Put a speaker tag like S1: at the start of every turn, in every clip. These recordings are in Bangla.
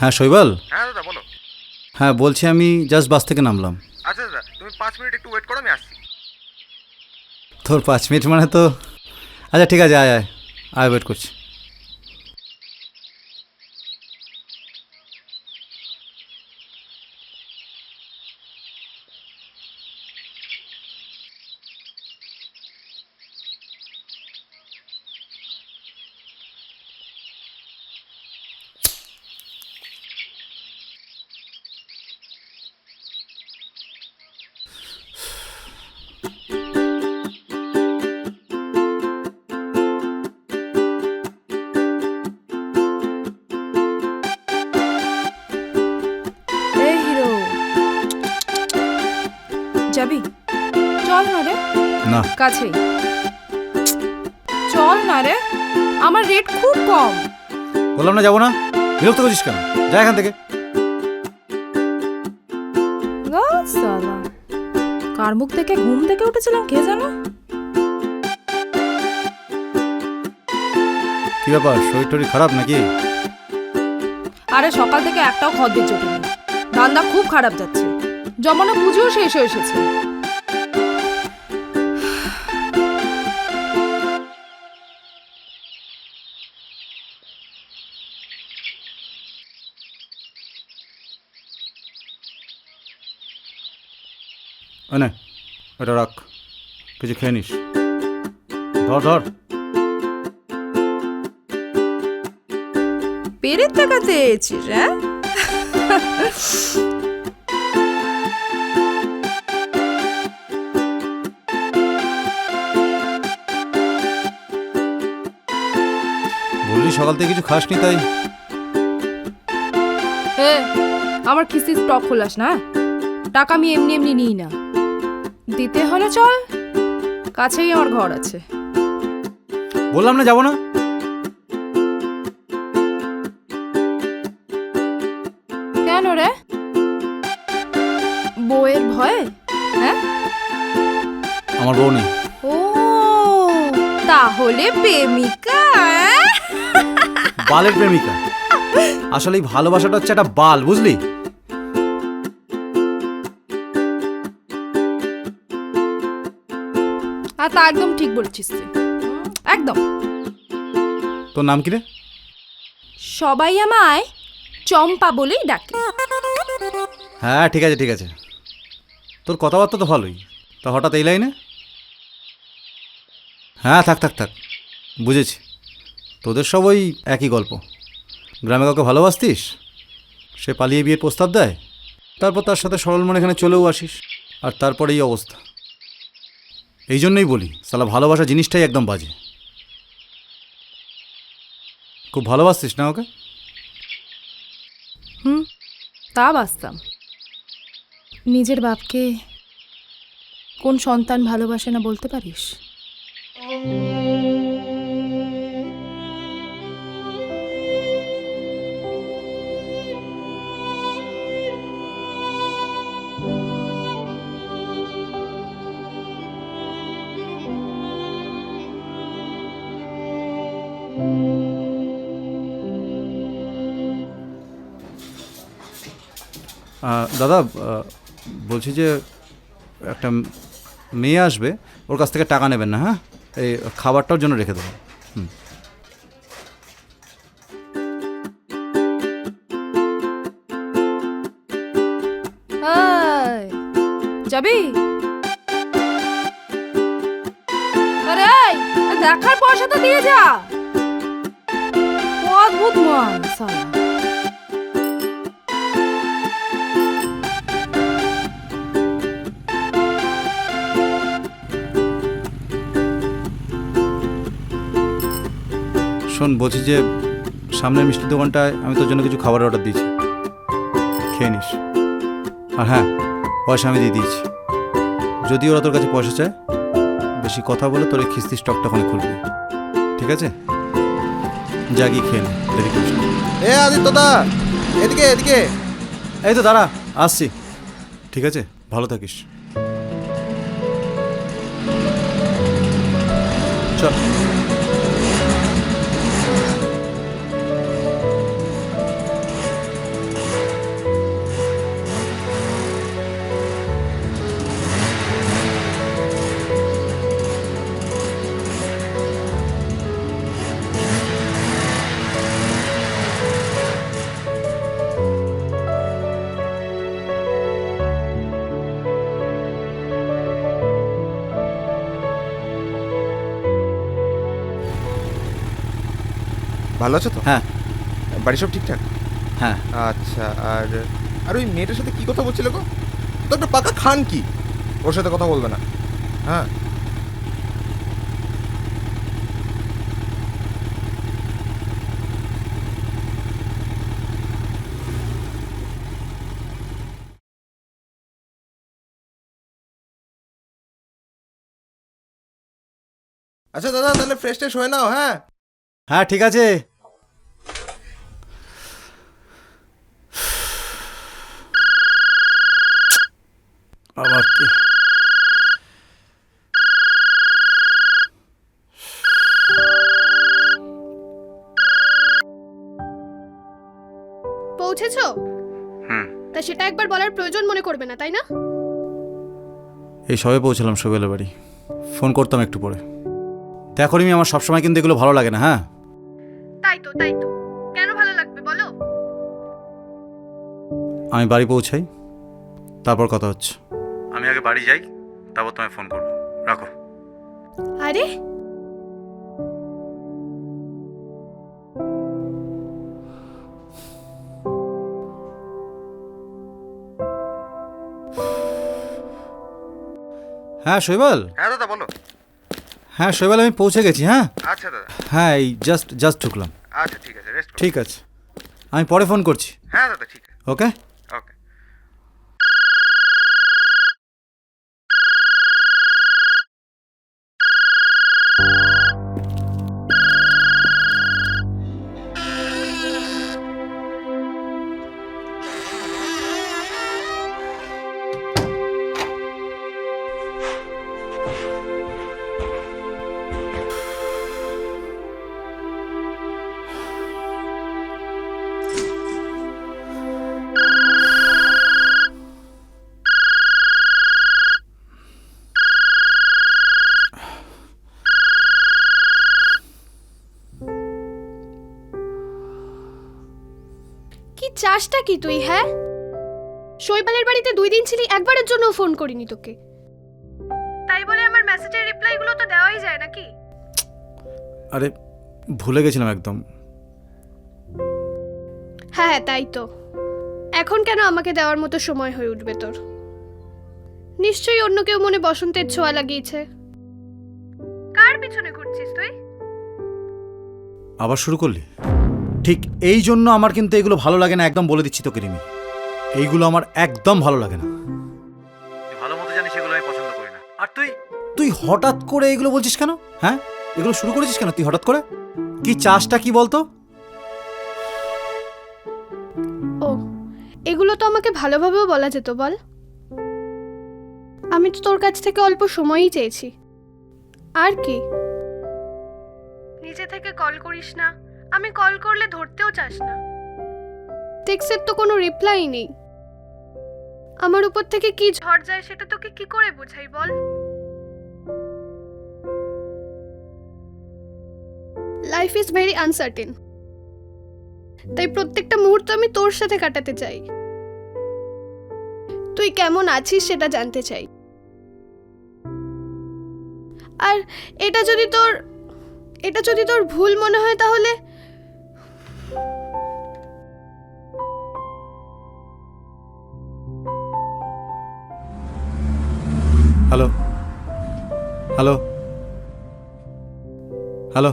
S1: হ্যাঁ শৈবাল?
S2: হ্যাঁ দাদা বলো।
S1: হ্যাঁ বলছি আমি জাস্ট বাস থেকে নামলাম।
S2: আচ্ছা দাদা তুমি পাঁচ মিনিট একটু ওয়েট করো আমি আসছি।
S1: তোর পাঁচ মিনিট মানে তো আচ্ছা ঠিক আছে আয় আয়। আয় ওয়েট করছি।
S3: কাছেই। চল না রে আমার রেট খুব কম।
S1: বললাম না যাব না বিরক্ত করছিস কেন? যা এখান থেকে।
S3: সালা কার মুখ থেকে ঘুম থেকে উঠেছিলাম কে জানে?
S1: কি ব্যাপার শরীর টরীর খারাপ নাকি?
S3: আরে সকাল থেকে একটাও খদ্দের জোটেনি ধান্দা খুব খারাপ যাচ্ছে। জমানো পুজোও শেষ হয়ে এসেছে।
S1: ওই নে ওটা রাখ। কিছু খেয়ে নিস। ধর ধর।
S3: পেরের টাকাতে এসেছিস হ্যাঁ?
S1: বললি সকাল থেকে কিছু খাসনি তাই?
S3: এ, আমার কিস্তি স্টক খোলাস না টাকা আমি এমনি এমনি নিই না। দিতে হলে চল। কাছেই আমার ঘর আছে।
S1: বললাম না যাব না?
S3: কেন রে? বউয়ের ভয়ে? হ্যাঁ?
S1: আমার বউ নেই।
S3: ও তাহলে প্রেমিকা
S1: বালের প্রেমিকা। আসলে এই ভালোবাসাটা হচ্ছে একটা বাল বুঝলি?
S3: তা একদম ঠিক বলেছিস তুই। একদম।
S1: তোর নাম কি রে?
S3: সবাই আমায় চম্পা বলেই ডাকে।
S1: হ্যাঁ ঠিক আছে ঠিক আছে। তোর কথাবার্তা তো ভালোই। তা হঠাৎ এই লাইনে? হ্যাঁ থাক থাক থাক। বুঝেছি। তোদের সব ওই একই গল্প। গ্রামে কাউকে ভালোবাসতিস? সে পালিয়ে বিয়ের প্রস্তাব দেয়? তারপর তার সাথে সরল মনে এখানে চলেও আসিস। আর তারপরে এই অবস্থা। এই জন্যই বলি সালা ভালোবাসা জিনিসটাই একদম বাজে। খুব ভালোবাসতিস না ওকে?
S3: হুম, তা বাসতাম নিজের বাপকে কোন সন্তান ভালোবাসে না বলতে পারিস?
S1: দাদা বলছি যে একটা মেয়ে আসবে, ওর কাছ থেকে টাকা নেবেন না হ্যাঁ? এই খাবারটার জন্য রেখে দেবেন। হুম।
S3: যাবি দেখার পয়সা তো দিয়ে যা। অদ্ভুত মান, সালা।
S1: শোন বলছি যে সামনের মিষ্টির দোকানটায় আমি তোর জন্য কিছু খাবার অর্ডার দিয়েছি। খেয়ে নিস। আর হ্যাঁ পয়সা আমি দিয়ে দিয়েছি। যদি ওরা তোর কাছে পয়সা চায় বেশি কথা বলে তোর এই খিস্তি স্টকটা ওখানে খুলবি। ঠিক আছে? যা গিয়ে খেয়ে নে দেরি করিস
S2: এ আদিত্য দা এদিকে এদিকে।
S1: এই তো দাঁড়া আসছি। ঠিক আছে? ভালো থাকিস। চল।
S2: ভালো আছো তো?
S1: হ্যাঁ।
S2: বাড়ি সব ঠিকঠাক?
S1: হ্যাঁ।
S2: আচ্ছা আর আর ওই মেয়েটার সাথে কি কথা বলছিলে গো? তো একটা পাকা খান কি? ওর সাথে কথা বলবে না। হ্যাঁ। আচ্ছা দাদা তাহলে ফ্রেশ ট্রেশ হয়ে নাও হ্যাঁ?
S1: হ্যাঁ ঠিক আছে। আবার কি
S4: পৌঁছেছো?
S2: হুম।
S4: তা সেটা একবার বলার প্রয়োজন মনে করবে না তাই না?
S1: এই সবে পৌঁছলাম শোবেলের বাড়ি। ফোন করতাম একটু পরে। দেখো রিমি আমার সবসময় কিন্তু এগুলো ভালো লাগে না হ্যাঁ?
S4: তাই তো তাই তো। কেন ভালো লাগবে বলো?
S1: আমি বাড়ি পৌঁছাই তারপর কথা হচ্ছে। বাড়ি যাই তারপর তোমায় ফোন করব। রাখো।
S4: আরে?
S1: হ্যাঁ শৈবাল?
S2: হ্যাঁ দাদা বলো।
S1: হ্যাঁ শৈবাল আমি পৌঁছে গেছি হ্যাঁ?
S2: আচ্ছা দাদা।
S1: হ্যাঁ এই জাস্ট জাস্ট ঢুকলাম।
S2: আচ্ছা ঠিক আছে রেস্ট
S1: ঠিক আছে। আমি পরে ফোন করছি।
S2: হ্যাঁ দাদা ঠিক আছে।
S1: ওকে
S4: কি কি তুই হ্যাঁ? শৈবালের বাড়িতে দুই দিন ছিলি একবারের জন্য ফোন করিনি তোকে। তাই বলে আমার মেসেজের রিপ্লাইগুলো তো দেওয়াই যায় নাকি?
S1: আরে ভুলে গেছিলাম একদম।
S4: হ্যাঁ হ্যাঁ তাই তো। এখন কেন আমাকে দেওয়ার মতো সময় হয়ে উঠবে তোর? নিশ্চয়ই অন্য কেউ মনে বসন্তের ছোঁয়া লাগিয়েছে। কার পিছনে ঘুরছিস তুই?
S1: আবার শুরু করলি? ঠিক এই জন্য আমার কিন্তু এগুলো ভালো লাগে না একদম বলে দিচ্ছি তোকে রিমি। এইগুলো আমার একদম ভালো লাগে না। তুই ভালো মতো জানিস এগুলো আমি পছন্দ করি না। আর তুই? তুই হঠাৎ করে এগুলো বলছিস কেন? হ্যাঁ? এগুলো শুরু করেছিস কেন তুই হঠাৎ করে? কি চাষটা কি বলতো?
S4: ও এগুলো তো আমাকে ভালোভাবেও বলা যেত বল। আমি তো তোর কাছ থেকে অল্প সময়ই চেয়েছি। আর কি? নিজে থেকে কল করিস না। আমি কল করলে ধরতেও চাস না। টেক্সের তো কোনো রিপ্লাই নেই। আমার উপর থেকে কি ঝড় যায় সেটা তোকে কি করে বোঝাই বল? লাইফ ইজ ভেরি আনসার্টেন তাই প্রত্যেকটা মুহূর্ত আমি তোর সাথে কাটাতে চাই। তুই কেমন আছিস সেটা জানতে চাই। আর এটা যদি তোর এটা যদি তোর ভুল মনে হয় তাহলে
S1: হ্যালো হ্যালো হ্যালো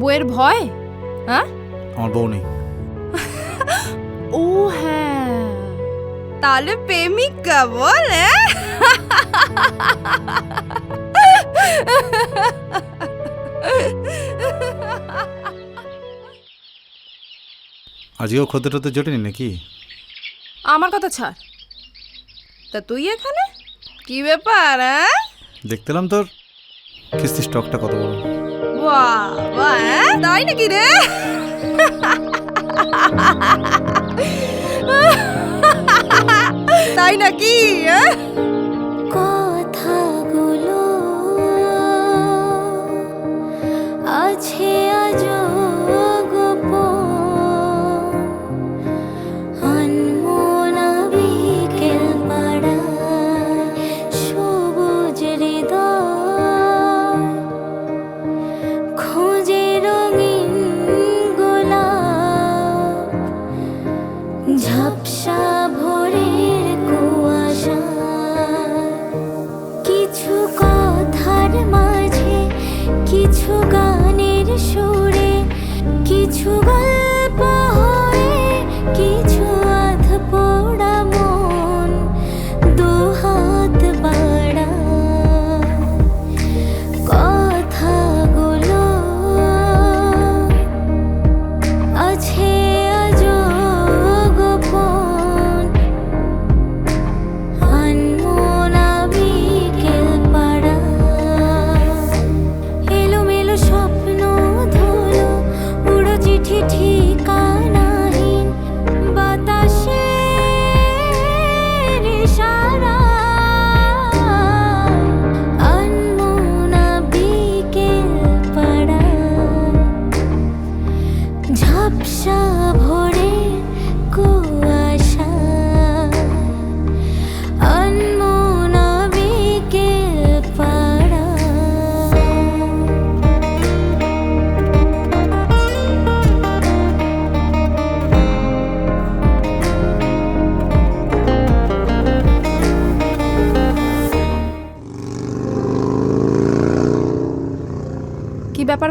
S3: বউয়ের ভয়? হ্যাঁ?
S1: আমার বউ নেই।
S3: তাহলে প্রেমিকা বল হ্যাঁ?
S1: আজকেও খদ্দে টদ্দে জোটেনি নাকি?
S3: আমার কথা ছাড়। তা তুই এখানে? কি ব্যাপার হ্যাঁ?
S1: দেখতেলাম তোর কিস্তি স্টকটা কত বড়।
S3: বাহ বাহ হ্যাঁ? তাই নাকি রে? তাই নাকি হ্যাঁ?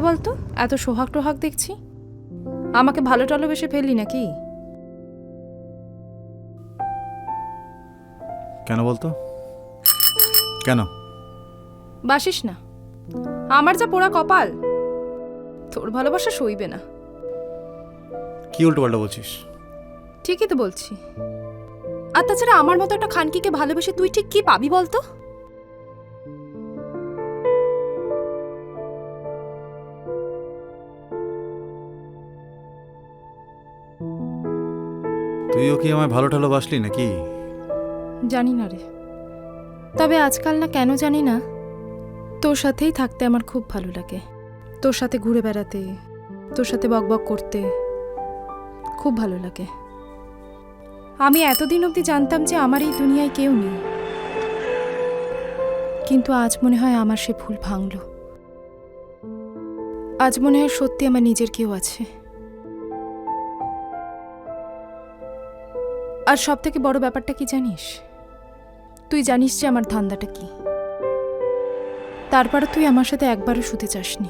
S3: ব্যাপার বলতো? এত সোহাগ টোহাগ দেখছি। আমাকে ভালো টালো বেশে ফেললি নাকি?
S1: কেন বলতো? কেন?
S3: বাসিস না। আমার যা পোড়া কপাল তোর ভালোবাসা সইবে না।
S1: কি উল্টো পাল্টা বলছিস?
S3: ঠিকই তো বলছি। আর তাছাড়া আমার মতো একটা খানকিকে ভালোবেসে তুই ঠিক কি পাবি বলতো?
S1: তুইও কি আমায় ভালো টালো বাসলি নাকি?
S3: জানি না রে। তবে আজকাল না কেন জানি না। তোর সাথেই থাকতে আমার খুব ভালো লাগে। তোর সাথে ঘুরে বেড়াতে, তোর সাথে বকবক করতে খুব ভালো লাগে। আমি এতদিন অবধি জানতাম যে আমার এই দুনিয়ায় কেউ নেই। কিন্তু আজ মনে হয় আমার সে ভুল ভাঙল। আজ মনে হয় সত্যি আমার নিজের কেউ আছে। আর সব থেকে বড় ব্যাপারটা কি জানিস? তুই জানিস যে আমার ধান্দাটা কি। তারপরে তুই আমার সাথে একবারও শুতে চাসনি।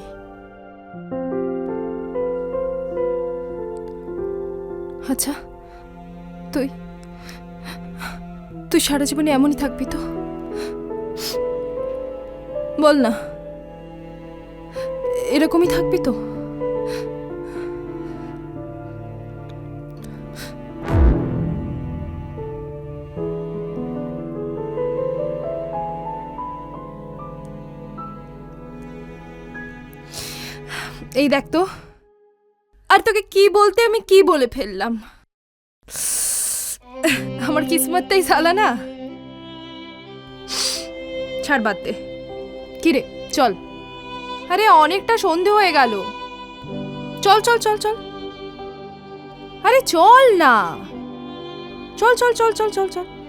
S3: আচ্ছা তুই তুই সারা জীবনে এমনই থাকবি তো? বল না। এরকমই থাকবি তো? এই দেখ তো। আর তোকে কি বলতে আমি কি বলে ফেললাম? আমার কিসমতটাই সালা না। ছাড় বাদ দে। কি রে, চল। আরে অনেকটা সন্ধে হয়ে গেল। চল চল চল চল। আরে চল না। চল চল চল চল চল চল।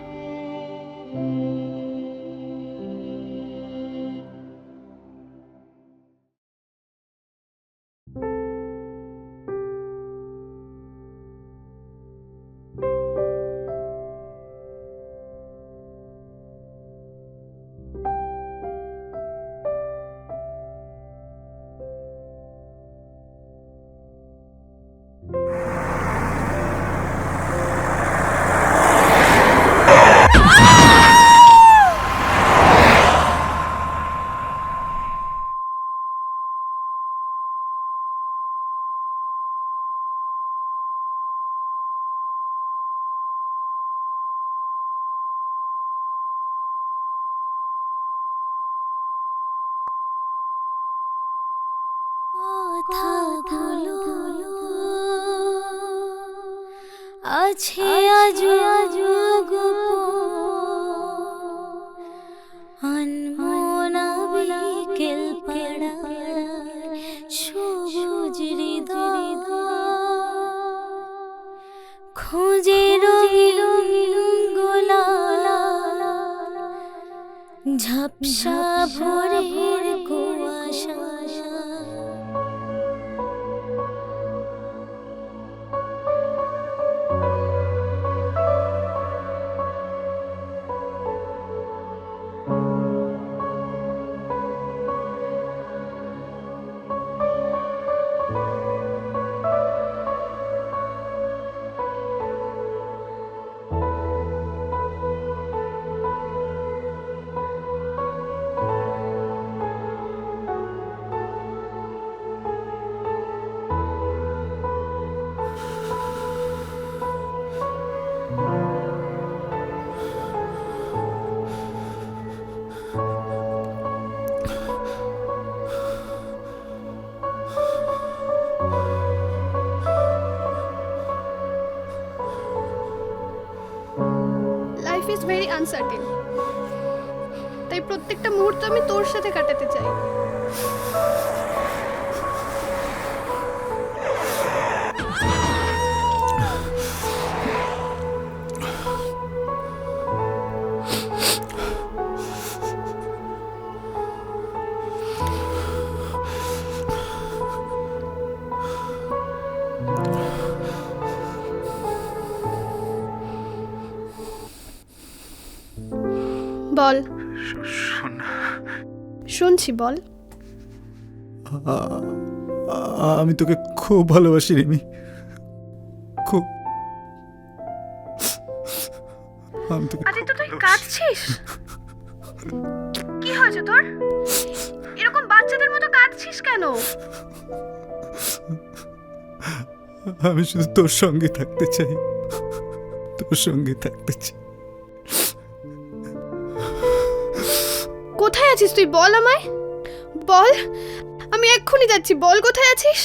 S5: কথাগুলো আছে আজ আনমোনা বিকেল পাড়া সবুজ হৃদয়। খোঁজে রঙিন গোলাপ। ঝাপসা ভোরের
S4: ইজ ভেরি আনসার্টেন তাই প্রত্যেকটা মুহূর্ত আমি তোর সাথে কাটাতে চাই। শুনছি বল।
S1: আমি তোকে খুব ভালোবাসি রিমি। খুব। আমি তোকে
S4: আদিত্য তুই কাঁদছিস? কি হয়েছে তোর? এরকম বাচ্চাদের মতো কাঁদছিস কেন?
S1: আমি শুধু তোর সঙ্গে থাকতে চাই। তোর সঙ্গে থাকতে চাই।
S4: আছিস তুই? বল আমায়। বল। আমি এক্ষুনি যাচ্ছি। বল কোথায় আছিস?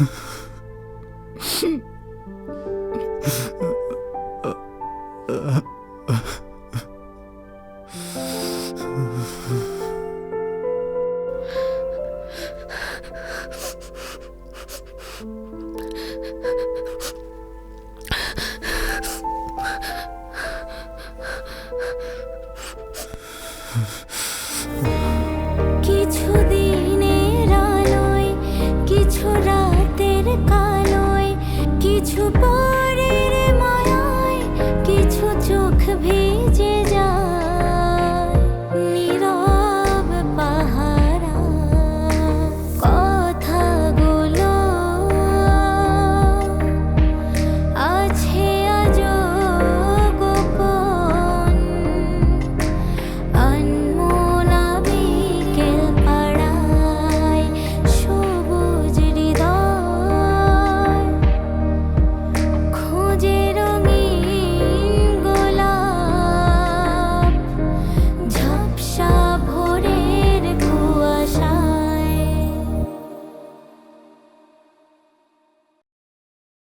S5: কিছু